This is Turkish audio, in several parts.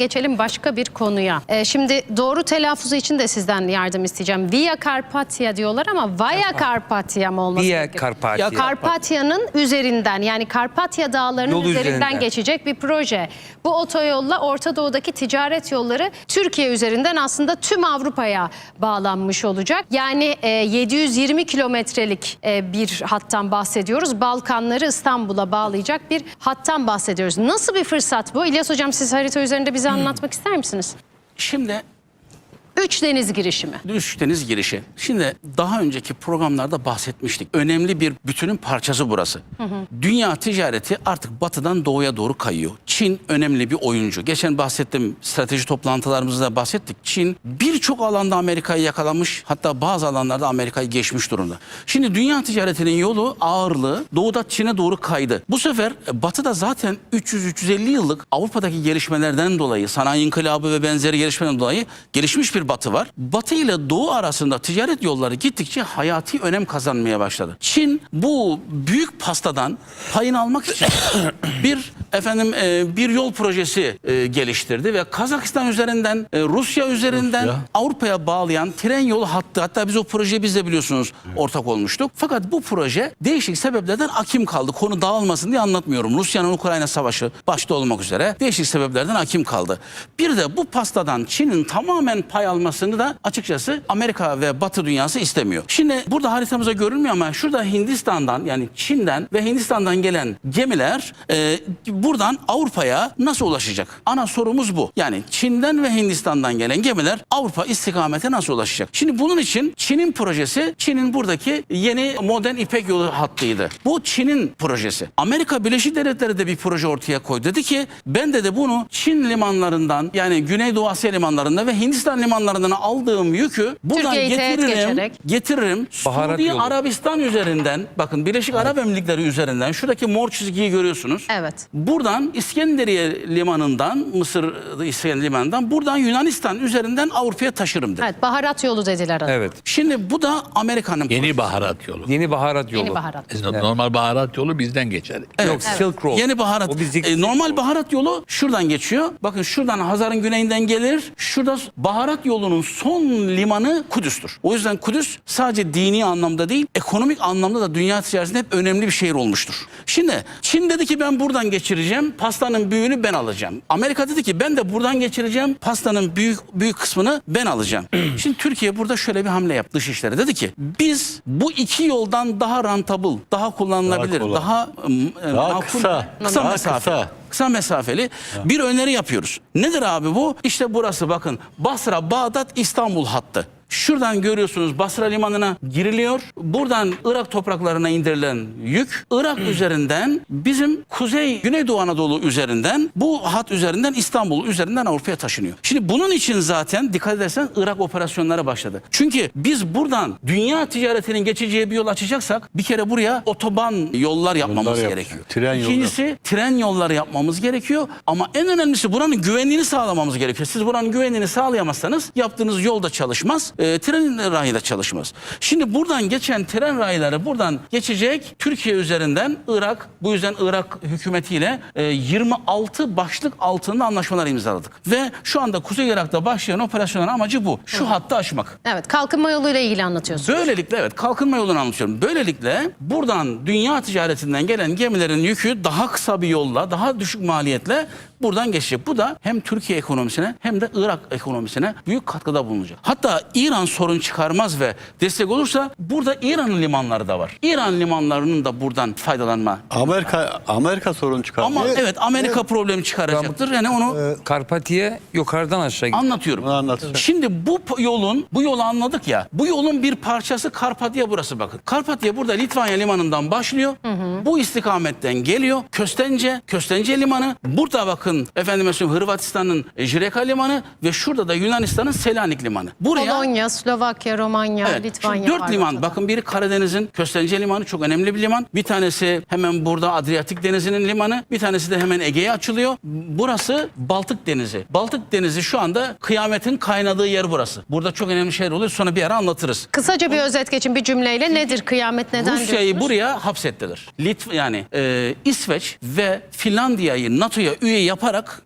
Geçelim başka bir konuya. Ee, şimdi doğru telaffuzu için de sizden yardım isteyeceğim. Via Carpatia diyorlar ama Via Carpatia mı olması Via gerekiyor? Carpatia. Karpatya'nın üzerinden yani Karpatya dağlarının Yolu üzerinden, üzerinden. geçecek bir proje. Bu otoyolla Orta Doğu'daki ticaret yolları Türkiye üzerinden aslında tüm Avrupa'ya bağlanmış olacak. Yani e, 720 kilometrelik e, bir hattan bahsediyoruz. Balkanları İstanbul'a bağlayacak bir hattan bahsediyoruz. Nasıl bir fırsat bu? İlyas Hocam siz harita üzerinde bize anlatmak ister misiniz? Şimdi Üç deniz girişimi. Üç deniz girişi. Şimdi daha önceki programlarda bahsetmiştik. Önemli bir bütünün parçası burası. Dünya ticareti artık batıdan doğuya doğru kayıyor. Çin önemli bir oyuncu. Geçen bahsettim strateji toplantılarımızda da bahsettik. Çin birçok alanda Amerika'yı yakalamış. Hatta bazı alanlarda Amerika'yı geçmiş durumda. Şimdi dünya ticaretinin yolu ağırlığı doğuda Çin'e doğru kaydı. Bu sefer e, batıda zaten 300-350 yıllık Avrupa'daki gelişmelerden dolayı sanayi inkılabı ve benzeri gelişmelerden dolayı gelişmiş bir batı var. Batı ile doğu arasında ticaret yolları gittikçe hayati önem kazanmaya başladı. Çin bu büyük pastadan payını almak için bir efendim e, bir yol projesi e, geliştirdi ve Kazakistan üzerinden Rusya üzerinden Avrupa'ya bağlayan tren yolu hattı hatta biz o projeyi biz de biliyorsunuz ortak olmuştuk. Fakat bu proje değişik sebeplerden akim kaldı. Konu dağılmasın diye anlatmıyorum. Rusya'nın Ukrayna savaşı başta olmak üzere değişik sebeplerden akim kaldı. Bir de bu pastadan Çin'in tamamen pay almasını da açıkçası Amerika ve Batı dünyası istemiyor. Şimdi burada haritamıza görünmüyor ama şurada Hindistan'dan yani Çin'den ve Hindistan'dan gelen gemiler e, buradan Avrupa'ya nasıl ulaşacak? Ana sorumuz bu. Yani Çin'den ve Hindistan'dan gelen gemiler Avrupa istikamete nasıl ulaşacak? Şimdi bunun için Çin'in projesi Çin'in buradaki yeni modern İpek yolu hattıydı. Bu Çin'in projesi. Amerika Birleşik Devletleri de bir proje ortaya koydu. Dedi ki ben de de bunu Çin limanlarından yani Güneydoğu Asya limanlarında ve Hindistan limanlarından aldığım yükü buradan Türkiye'yi getiririm. Getiririm. Baharat Suudi yolu. Arabistan üzerinden bakın Birleşik Arap Emirlikleri üzerinden şuradaki mor çizgiyi görüyorsunuz. Evet. Buradan İskenderiye limanından Mısır İskenderiye limanından buradan Yunanistan üzerinden Avrupa'ya taşırım dedi. Evet baharat yolu dediler adına. Evet. Şimdi bu da Amerika'nın Yeni baharat yolu. Yeni baharat yolu. Yeni baharat. E, Normal baharat yolu bizden geçer. Yok Silk Road. Yeni baharat. O bizdeki E, normal baharat yolu şuradan geçiyor. Bakın şuradan Hazar'ın güneyinden gelir. Şurada baharat yolunun son limanı Kudüs'tür. O yüzden Kudüs sadece dini anlamda değil, ekonomik anlamda da dünya ticaretinde hep önemli bir şehir olmuştur. Şimdi Çin dedi ki ben buradan geçireceğim, pastanın büyüğünü ben alacağım. Amerika dedi ki ben de buradan geçireceğim, pastanın büyük büyük kısmını ben alacağım. Şimdi Türkiye burada şöyle bir hamle yaptı dışişleri. Dedi ki biz bu iki yoldan daha rentable, daha kullanılabilir, daha, e, Daha makul, kısa. kısa Daha mesafe kısa. kısa mesafeli bir öneri yapıyoruz. Nedir abi bu? İşte burası bakın Basra, Bağdat, İstanbul hattı. Şuradan görüyorsunuz Basra limanına giriliyor. Buradan Irak topraklarına indirilen yük Irak üzerinden bizim kuzey Güneydoğu Anadolu üzerinden bu hat üzerinden İstanbul üzerinden Avrupa'ya taşınıyor. Şimdi bunun için zaten dikkat edersen Irak operasyonları başladı. Çünkü biz buradan dünya ticaretinin geçeceği bir yol açacaksak bir kere buraya otoban yollar yapmamız Yollar yap- gerekiyor. tren yolları. İkincisi tren yolları yapmamız gerekiyor. Ama en önemlisi buranın güvenliğini sağlamamız gerekiyor. Siz buranın güvenliğini sağlayamazsanız yaptığınız yolda çalışmaz, e, tren rayı da çalışmaz. Şimdi buradan geçen tren rayları buradan geçecek Türkiye üzerinden Irak, bu yüzden Irak hükümetiyle e, 26 başlık altında anlaşmalar imzaladık. Ve şu anda Kuzey Irak'ta başlayan operasyonun amacı bu. Şu hattı aşmak. Evet kalkınma yoluyla ilgili anlatıyorsunuz. Böylelikle evet kalkınma yolunu anlatıyorum. Böylelikle buradan dünya ticaretinden gelen gemilerin yükü daha kısa bir yolla, daha düşük maliyetle buradan geçecek. Bu da hem Türkiye ekonomisine hem de Irak ekonomisine büyük katkıda bulunacak. Hatta İran sorun çıkarmaz ve destek olursa burada İran'ın limanları da var. İran limanlarının da buradan faydalanma. Amerika Amerika sorun çıkarmıyor. Ama evet Amerika problemi çıkaracaktır. Yani onu Karpatiye yukarıdan aşağı gidiyor. anlatıyorum. Bunu anlatacağım. Şimdi bu yolun, bu yolu anladık ya. Bu yolun bir parçası Karpatya burası bakın. Karpatya burada Litvanya limanından başlıyor. Bu istikametten geliyor. Köstence, Köstence limanı. Burada bakın efendim söyleyeyim Hırvatistan'ın e, Jireka limanı ve şurada da Yunanistan'ın Selanik limanı. Buraya Polonya, Slovakya, Romanya, Evet. Litvanya dört var liman. ortada. Bakın biri Karadeniz'in Köstence Limanı çok önemli bir liman. Bir tanesi hemen burada Adriyatik Denizi'nin limanı. Bir tanesi de hemen Ege'ye açılıyor. Burası Baltık Denizi. Baltık Denizi şu anda kıyametin kaynadığı yer burası. Burada çok önemli şeyler oluyor. Sonra bir ara anlatırız. Kısaca bir özet geçin bir cümleyle nedir kıyamet neden Rusya'yı buraya hapsettiler. Litv yani e, İsveç ve Finlandiya'yı NATO'ya üye yap yaparak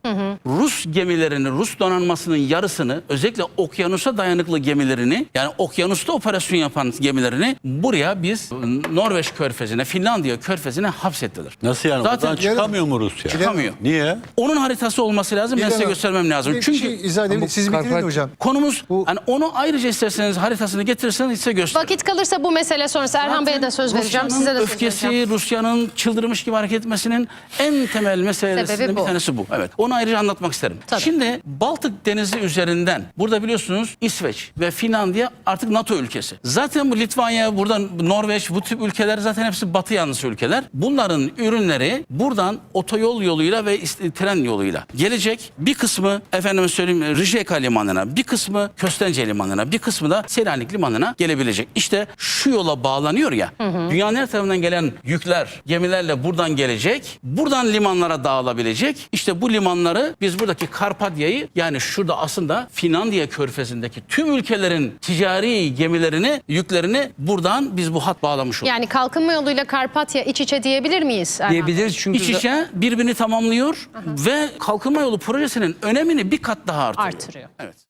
Rus gemilerini, Rus donanmasının yarısını özellikle okyanusa dayanıklı gemilerini yani okyanusta operasyon yapan gemilerini buraya biz Norveç körfezine, Finlandiya körfezine hapsettiler. Nasıl yani? Zaten Buradan çıkamıyor mu Rusya? Çıkamıyor. Niye? Onun haritası olması lazım. Ben size göstermem lazım. Bir Çünkü şey izah edebilir. Ama Siz bitirin Karpat- hocam. konumuz Bu- hani onu ayrıca isterseniz haritasını getirirseniz size göstereyim. Vakit kalırsa bu mesele sonrası Erhan Bey'e de söz vereceğim. Size de söz öfkesi, vereceğim. Rusya'nın çıldırmış gibi hareket etmesinin en temel meselelerinden bir tanesi bu. Evet. Onu ayrıca anlatmak isterim. Tabii. Şimdi Baltık Denizi üzerinden burada biliyorsunuz İsveç ve Finlandiya artık NATO ülkesi. Zaten bu Litvanya, buradan Norveç bu tip ülkeler zaten hepsi batı yanlısı ülkeler. Bunların ürünleri buradan otoyol yoluyla ve tren yoluyla gelecek. Bir kısmı efendime söyleyeyim Rijeka limanına, bir kısmı Köstence limanına, bir kısmı da Selanik limanına gelebilecek. İşte şu yola bağlanıyor ya. Dünyanın her tarafından gelen yükler gemilerle buradan gelecek. Buradan limanlara dağılabilecek. İşte bu limanları biz buradaki Karpatya'yı yani şurada aslında Finlandiya körfezindeki tüm ülkelerin ticari gemilerini, yüklerini buradan biz bu hat bağlamış olduk. Yani kalkınma yoluyla Karpatya iç içe diyebilir miyiz Erhan? Diyebiliriz çünkü İç içe birbirini tamamlıyor ve kalkınma yolu projesinin önemini bir kat daha artırıyor. Artırıyor. Evet.